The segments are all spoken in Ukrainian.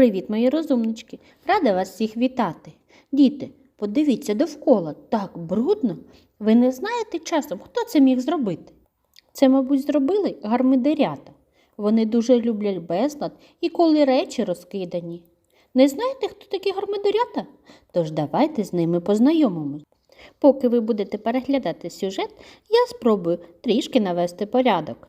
Привіт, мої розумнички! Рада вас всіх вітати. Діти, подивіться довкола, так брудно. Ви не знаєте часом, хто це міг зробити? Це, мабуть, зробили гармидерята. Вони дуже люблять безлад і коли речі розкидані. Не знаєте, хто такі гармидерята? Тож давайте з ними познайомимось. Поки ви будете переглядати сюжет, я спробую трішки навести порядок.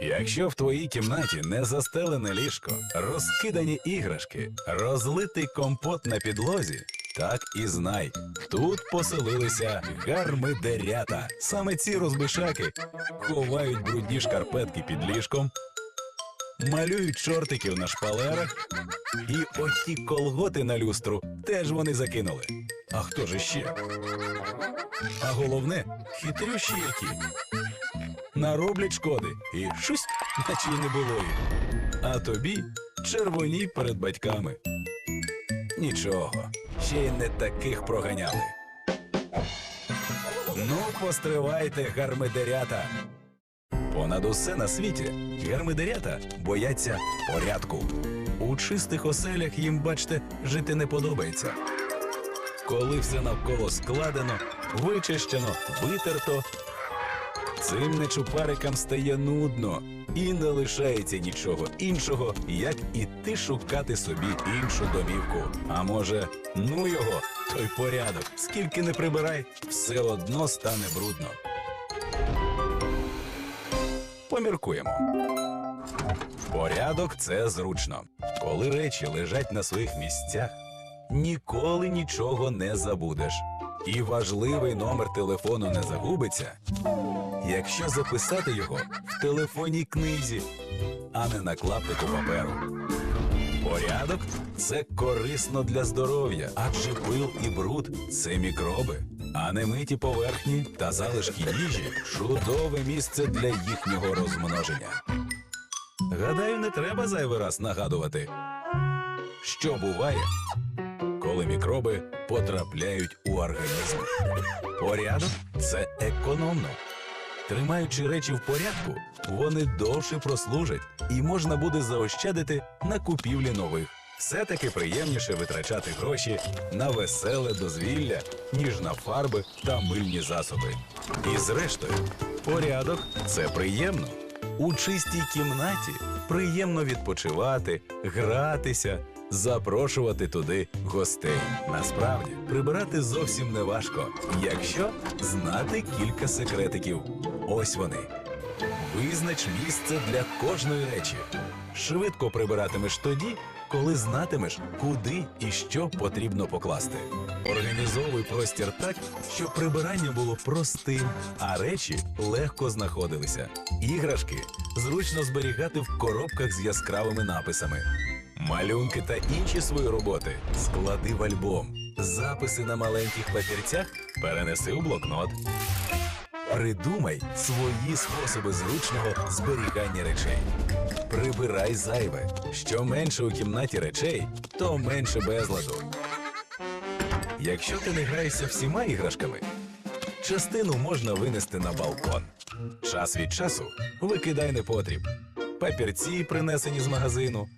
Якщо в твоїй кімнаті не застелене ліжко, розкидані іграшки, розлитий компот на підлозі, так і знай, тут поселилися гармидерята. Саме ці розбишаки ховають брудні шкарпетки під ліжком, малюють чортиків на шпалерах, і оті колготи на люстру теж вони закинули. А хто ж ще? А головне, хитрющі які нароблять шкоди і щось, наче й не було їх. А тобі червоній перед батьками. Нічого, ще й не таких проганяли. Ну, постривайте, гармидерята. Понад усе на світі гармидерята бояться порядку. У чистих оселях їм, бачте, жити не подобається. Коли все навколо складено, вичищено, витерто, Цим нечупарикам стає нудно і не лишається нічого іншого, як іти шукати собі іншу домівку. А може, ну його, той порядок, скільки не прибирай, все одно стане брудно. Поміркуємо. Порядок це зручно. Коли речі лежать на своїх місцях, ніколи нічого не забудеш. І важливий номер телефону не загубиться, якщо записати його в телефонній книзі, а не на клаптику паперу. Порядок це корисно для здоров'я, адже пил і бруд це мікроби, а немиті поверхні та залишки їжі чудове місце для їхнього розмноження. Гадаю, не треба зайвий раз нагадувати, що буває, коли мікроби потрапляють у організм. Порядок це економно. Тримаючи речі в порядку, вони довше прослужать і можна буде заощадити на купівлі нових. Все-таки приємніше витрачати гроші на веселе дозвілля, ніж на фарби та мильні засоби. І зрештою, порядок це приємно. У чистій кімнаті приємно відпочивати, гратися, запрошувати туди гостей. Насправді прибирати зовсім не важко, якщо знати кілька секретиків. Ось вони. Визнач місце для кожної речі. Швидко прибиратимеш тоді, коли знатимеш, куди і що потрібно покласти. Організовуй простір так, щоб прибирання було простим, а речі легко знаходилися. Іграшки зручно зберігати в коробках з яскравими написами. Малюнки та інші свої роботи склади в альбом. Записи на маленьких папірцях перенеси у блокнот. Придумай свої способи зручного зберігання речей. Прибирай зайве. Що менше у кімнаті речей, то менше безладу. Якщо ти не граєшся всіма іграшками, частину можна винести на балкон. Час від часу викидай непотріб. Папірці, принесені з магазину,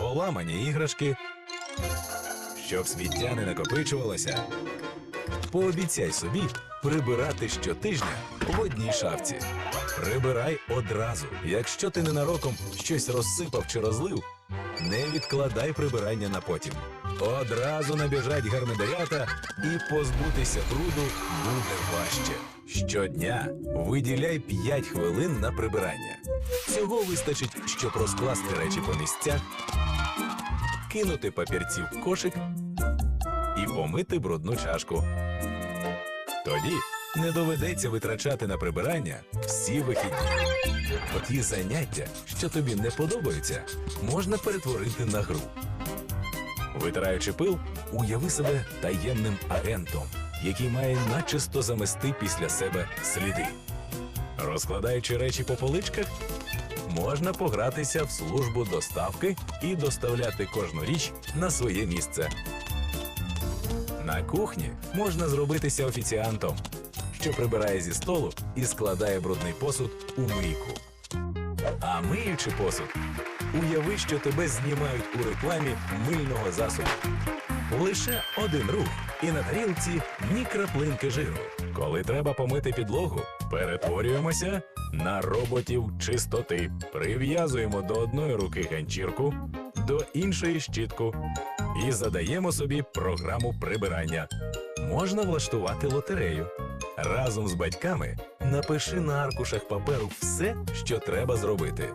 поламані іграшки, щоб сміття не накопичувалося. Пообіцяй собі прибирати щотижня в одній шафці. Прибирай одразу. Якщо ти ненароком щось розсипав чи розлив, не відкладай прибирання на потім. Одразу набіжать гармидерята і позбутися бруду буде важче. Щодня виділяй 5 хвилин на прибирання. Цього вистачить, щоб розкласти речі по місцях, кинути папірці в кошик і помити брудну чашку. Тоді не доведеться витрачати на прибирання всі вихідні. Ті заняття, що тобі не подобаються, можна перетворити на гру. Витираючи пил, уяви себе таємним агентом, який має начисто замести після себе сліди. Розкладаючи речі по поличках, можна погратися в службу доставки і доставляти кожну річ на своє місце. На кухні можна зробитися офіціантом, що прибирає зі столу і складає брудний посуд у мийку. А миючи посуд, уяви, що тебе знімають у рекламі мильного засобу. Лише один рух, і на тарілці ні краплинки жиру. Коли треба помити підлогу, перетворюємося на роботів чистоти. Прив'язуємо до одної руки ганчірку, до іншої щітку і задаємо собі програму прибирання. Можна влаштувати лотерею. Разом з батьками напиши на аркушах паперу все, що треба зробити.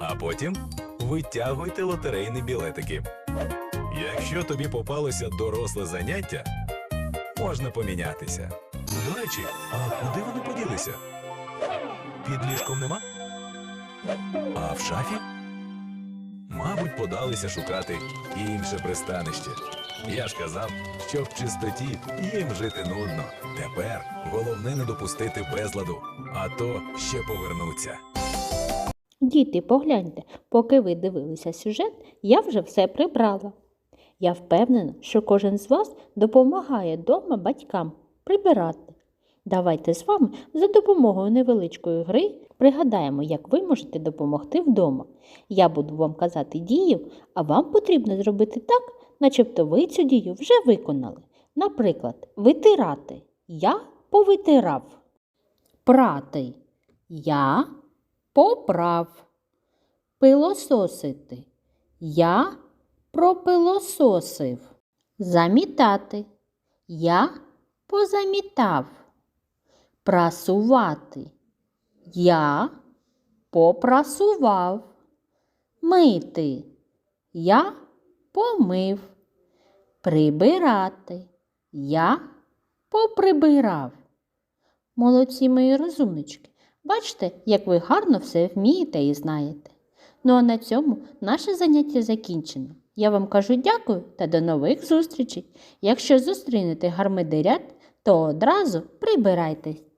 А потім витягуйте лотерейні білетики. Якщо тобі попалося доросле заняття, можна помінятися. До речі, а куди вони поділися? Під ліжком нема? А в шафі? Мабуть, подалися шукати інше пристанище. Я ж казав, що в чистоті їм жити нудно. Тепер головне не допустити безладу, а то ще повернуться. Діти, погляньте, поки ви дивилися сюжет, я вже все прибрала. Я впевнена, що кожен з вас допомагає дома батькам прибирати. Давайте з вами за допомогою невеличкої гри пригадаємо, як ви можете допомогти вдома. Я буду вам казати дію, а вам потрібно зробити так, начебто ви цю дію вже виконали. Наприклад, витирати. Я повитирав. Прати. Я поправ. Пилососити. Я пропилососив. Замітати. Я позамітав. Прасувати. Я попрасував. Мити. Я помив. Прибирати. Я поприбирав. Молодці мої розумнички. Бачите, як ви гарно все вмієте і знаєте. Ну а на цьому наше заняття закінчено. Я вам кажу дякую та до нових зустрічей. Якщо зустрінете гармидерят, то одразу прибирайтесь.